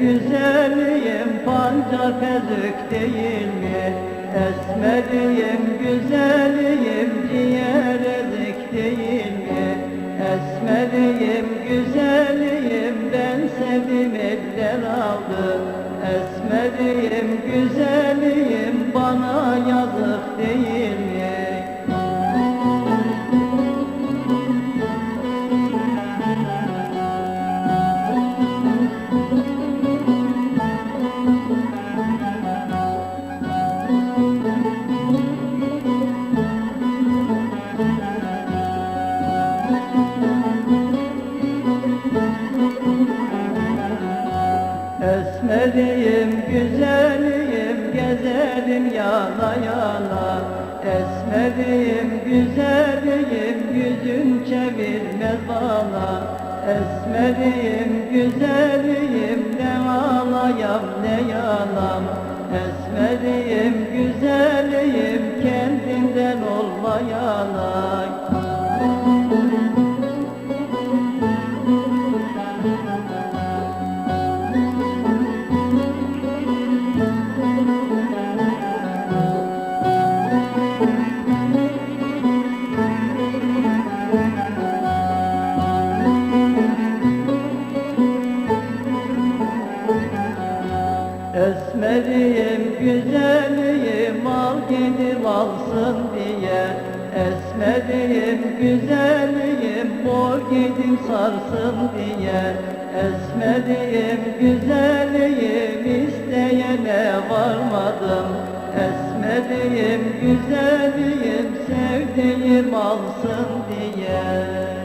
güzelim pancar pezük değil mi? Esmeriyim güzelim ciğer ezik değil mi? Esmeriyim güzelim ben sevdim eller aldı Esmeriyim güzelim bana yazık değil Esmeriyim, güzelim, gezelim yana yana. Esmeriyim, güzelim, yüzün çevirmez bana. Esmeriyim, güzelim, ne ağlayam ne yanam. Esmeriyim, güzelim, kendinden olmayana Esmeriyim, güzelim, al gidip alsın diye. Esmeriyim, güzelim, mor gidip sarsın diye. Esmeriyim, güzelim, isteyene varmadım. Esmeriyim, güzelim, sevdiğim alsın diye